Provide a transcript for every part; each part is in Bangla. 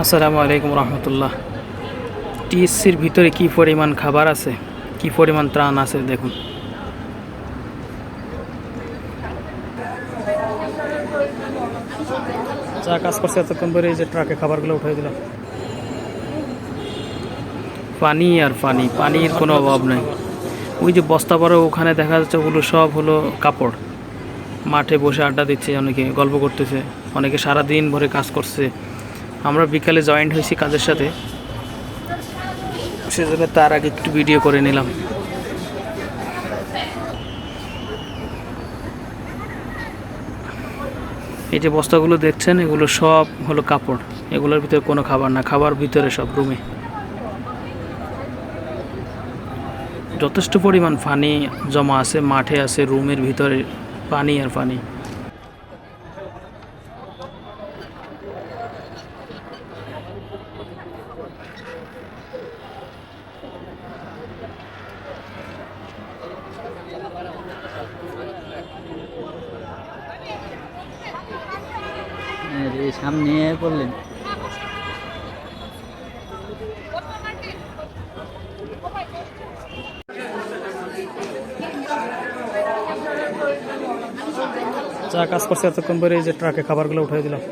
আসসালামু আলাইকুম রহমতুল্লাহ। টিএসসির ভিতরে কি পরিমাণ খাবার আছে? কি পরিমাণ ত্রাণ আছে দেখুন। যা কাজ করছে এতক্ষণ পরে এই যে ট্রাকে খাবারগুলো উঠে দিলাম। পানি আর পানি, পানির কোনো অভাব নাই। ওই যে বস্তা পরে ওখানে দেখা যাচ্ছে ওগুলো সব হলো কাপড়। মাঠে বসে আড্ডা দিচ্ছে, অনেকে গল্প করতেছে, অনেকে সারা দিন ভরে কাজ করছে। আমরা বিকালে জয়েন্ট হয়েছি কাজের সাথে। সেজন্য তার আগে একটু ভিডিও করে নিলাম। এই যে বস্তাগুলো দেখছেন, এগুলো সব হলো কাপড়। এগুলোর ভিতরে কোনো খাবার না, খাবার ভিতরে সব রুমে। যথেষ্ট পরিমাণ পানি জমা আছে, মাঠে আছে, রুমের ভিতরে পানি আর পানি এই সামনে পড়লেন যা কাজ করছে এতক্ষণ পরে এই যে ট্রাকে খাবারগুলো উঠাই দিলাম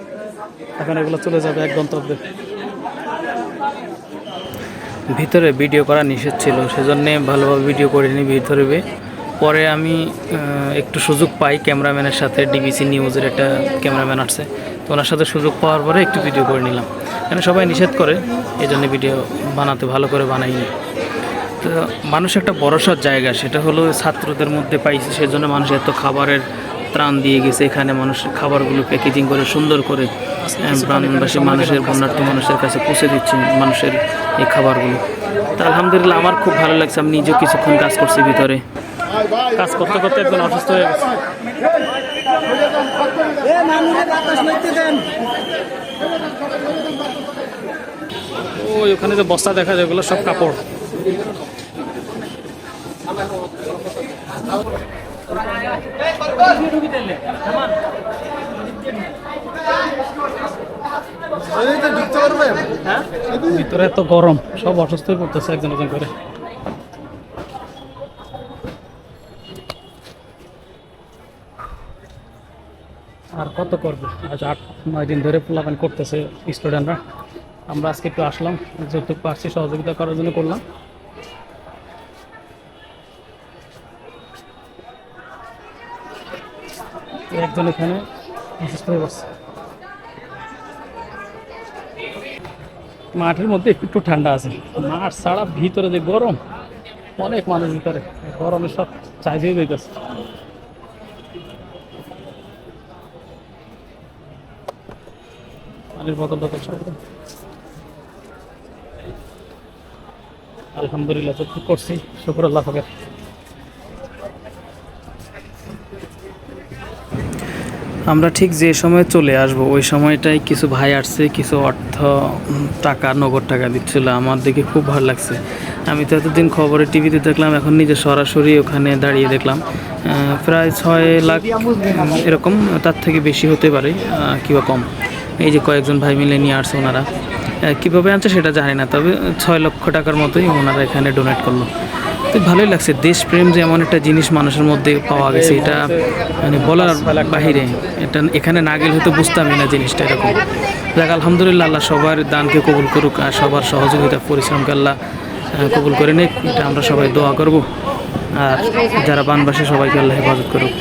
এখন এগুলো চলে যাবে এক গন্তব্যে। ভিতরে ভিডিও করা নিষেধ ছিল, সেজন্যে ভালোভাবে ভিডিও করিনি ভিতরে বে। পরে আমি একটু সুযোগ পাই ক্যামেরাম্যানের সাথে ডিবিসি নিউজের একটা ক্যামেরাম্যান আসছে। তো ওনার সাথে সুযোগ পাওয়ার পরে একটু ভিডিও করে নিলাম। কেন সবাই নিষেধ করে এই জন্য ভিডিও বানাতে ভালো করে বানাইনি। তো মানুষ একটা ভরসার জায়গা সেটা হলো ছাত্রদের মধ্যে পাইছে সেজন্য মানুষ এত খাবারের ত্রাণ দিয়ে গেছে। এখানে মানুষ খাবারগুলো প্যাকেজিং করে সুন্দর করে প্রাণবাসী মানুষের বন্যার্থ মানুষের কাছে পৌঁছে দিচ্ছে মানুষের এই খাবারগুলো। তা আলহামদুলিল্লাহ আমার খুব ভালো লাগছে আমি নিজেও কিছুক্ষণ কাজ করছি ভিতরে। কাজ করতে করতে একজন অসুস্থ হয়ে গেছে। ওই ওখানে যে বস্তা দেখা যায় ওগুলো সব কাপড়। ভিতরে এত গরম সব অসুস্থ পড়তেছে একজন একজন করে। আর কত করবে? আজ আট, নয় দিন ধরে পোলাপান করতেছে স্টুডেন্টরা আমরা আজকে একটু আসলাম যতটুকু পারছি সহযোগিতা করার জন্য করলাম। একজন এখানে মাঠের মধ্যে একটু ঠান্ডা আছে। মাঠ ছাড়া ভিতরে যে গরম, অনেক মানুষ ভিতরে। গরমে সব চাইছেই যাইতেছে। পানির বোতল টোতল সব আলহামদুলিল্লাহ, তো করছি। শুক্র আল্লাহ পাকের। আমরা ঠিক যে সময় চলে আসব, ওই সময়টাই কিছু ভাই আসছে, কিছু অর্থ টাকা, নগদ টাকা দিচ্ছিল। আমার দেখে খুব ভালো লাগছে। আমি তো এতদিন খবরে টিভিতে দেখলাম, এখন নিজে সরাসরি ওখানে দাঁড়িয়ে দেখলাম। প্রায় ছয় লাখ, এরকম, তার থেকে বেশি হতে পারে কিংবা কম। এই যে কয়েকজন ভাই মিলে নিয়ে আসছে ওনারা। কীভাবে আনছে সেটা জানি না, তবে ছয় লক্ষ টাকার মতোই ওনারা এখানে ডোনেট করল। তো ভালোই লাগছে, দেশপ্রেম যে এমন একটা জিনিস মানুষের মধ্যে পাওয়া গেছে, এটা মানে বলার বাহিরে, এটা এখানে না গেলে হয়তো বুঝতামই না জিনিসটা এরকম। দেখ আলহামদুলিল্লাহ, আল্লাহ সবার দানকে কবুল করুক আর সবার সহযোগিতা, পরিশ্রমকে আল্লাহ কবুল করে নিক, এটা আমরা সবাই দোয়া করব। আর যারা বানবাসী, সবাইকে আল্লাহ হেফাজত করুক।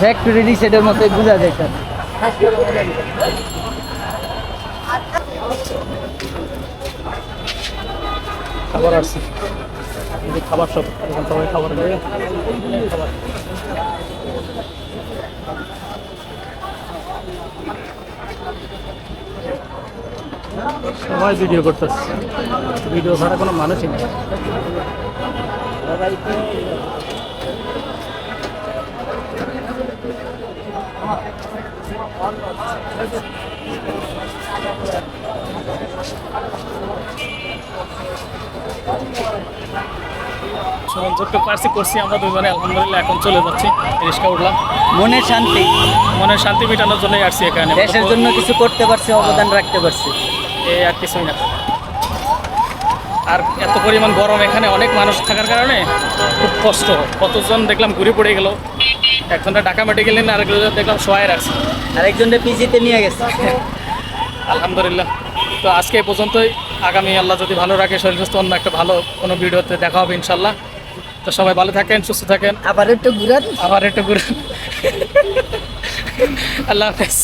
ফ্যাক্টরি রিসেটের মতো বোঝা যায় খাবার আসছে। যে খাবার সব এখন সবাই খাবার নেবে খাবার। সবাই ভিডিও করতেছে। ভিডিও ছাড়া কোনো মানুষই নেই। যতটুকু পারছি করছি আমরা দুজনে আলহামদুলিল্লাহ এখন চলে যাচ্ছি রিক্সা উঠলাম। মনের শান্তি। মনের শান্তি মেটানোর জন্যই আসছি এখানে। দেশের জন্য কিছু করতে পারছি অবদান রাখতে পারছি। এই আর কিছুই না। আর এত পরিমাণ গরম এখানে অনেক মানুষ থাকার কারণে খুব কষ্ট। কতজন দেখলাম ঘুরে পড়ে গেল। একজনটা ঢাকা মেডিকেল নিন আরেকজন দেখলাম শোয়াই রাখছে। আরেকজনটা পিজিতে নিয়ে গেছে। আলহামদুলিল্লাহ। তো আজকে এই পর্যন্তই। আগামী আল্লাহ যদি ভালো রাখে শরীর সুস্থ অন্য একটা ভালো কোনো ভিডিওতে দেখা হবে ইনশাল্লাহ তো সবাই ভালো থাকেন সুস্থ থাকেন। আবার একটু ঘুরান। আবার একটু ঘুরান। আল্লাহ হাফেজ।